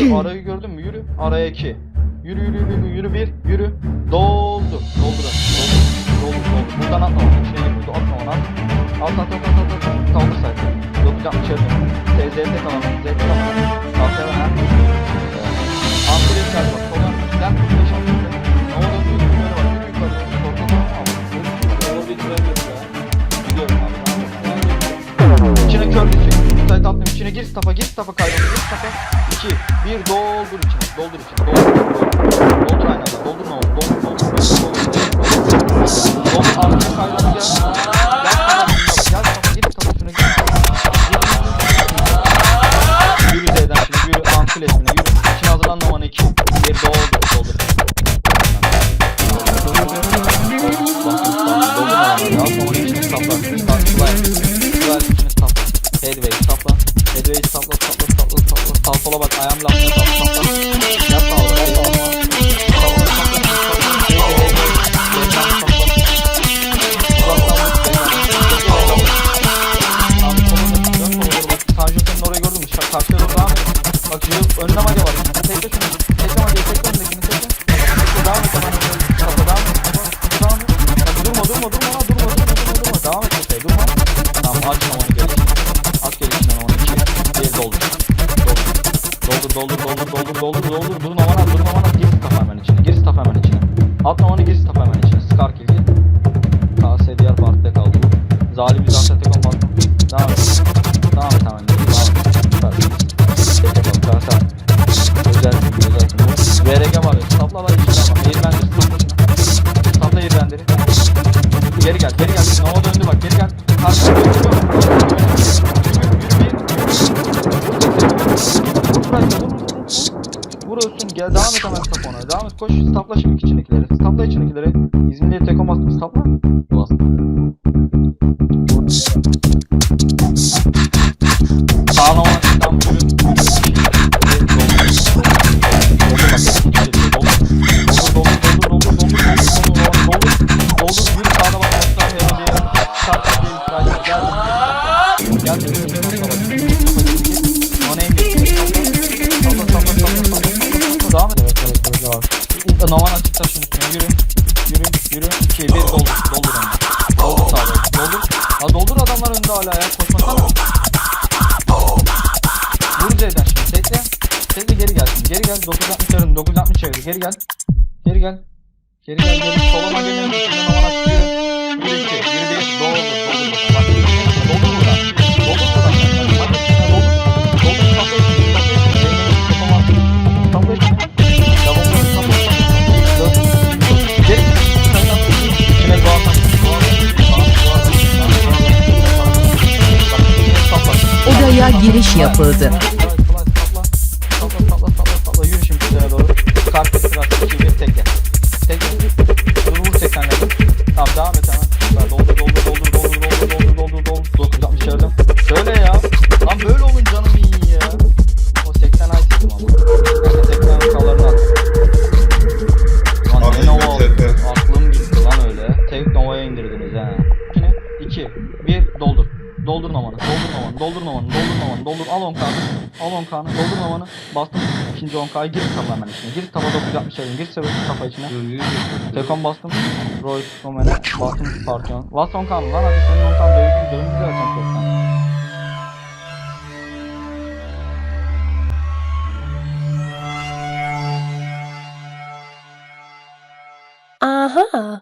yürü arayı gördün mü? Yürü. Araya 2. Yürü yürü yürü yürü yürü bir yürü. Doldur. Doldur. Doldur. Doldur. Doldur. Buradan atma. Şey burada atma bana. At at at at at at. Kaldır sayfa. 960 yardım. TZ'de kalan. Z'de kalan. Kaldır hemen. Antalya içeride bak. Sola. Gel. Beş altı. Ne oldu? Yürü böyle bak. Yürü yukarı. Korkma tamam mı? Yolu bitiremiyoruz ya. Gidiyorum abi. İçine kör düşecek. Müsait attım. İçine gir stafa. Gir stafa kaybol. Gir stafa. 2, 1 doldur içine. Doldur içine. Doldur. Doldur, doldur aynı anda. Doldur ne oldu? Doldur. Doldur. Doldur. Doldur. Doldur. Arkaya kaybol. Gel. Gel stafa. Gir stafa. Şuna gir. Yürü Z'den şimdi. Yürü. Amfilesine. Yürü. İçine hazırlanmamanı 2. 1 doldur. Doldur. Headway I am lost. Doldur doldur doldur doldur doldur. Durun aman at durun aman at. Gir staff hemen içine. Gir staff hemen içine. Atma onu gir staff hemen içine. Scar kill gir. KS diğer partide kaldı. Zalim bir zaten tek olmaz. Devam et. Devam et hemen. Devam et. Süper. Tek bakalım. KS. Özel. Özel. VRG var. Stafla var içine bak. Gel devam et hemen stop ona. Devam et, koş. Stopla şimdi içindekileri. Stopla içindekileri. İzmir'e tekom bastım, stopla. Bastım. Önünde hala ya koşmasana Vur Z'den şimdi. Tekle. Tekle geri gel. Geri gel. 960 yarın. 960 çevir. Geri gel. Geri gel. Geri gel. Geri. Solama. Üstünden havana tutuyor. Yürü iki. Yürü bir. Doldur. Doldur. Doldur. Doldur giriş yapıldı. Doldur. Nova'nı. Doldur Nova'nı. Doldur Nova'nı. Doldur Nova'nı. Doldur. Al 10 kanı. Al 10 kanı. Doldur Nova'nı. Bastım. İkinci 10 kayı. Gir kafa hemen içine. Gir kafa 960 yarın. Gir sebebi kafa içine. Tekon bastım. Royce Roman'e bastım Spartan. Bas 10 kanı lan hadi senin 10 kanı dövüşün dönüm güzel zaten çoktan. Aha.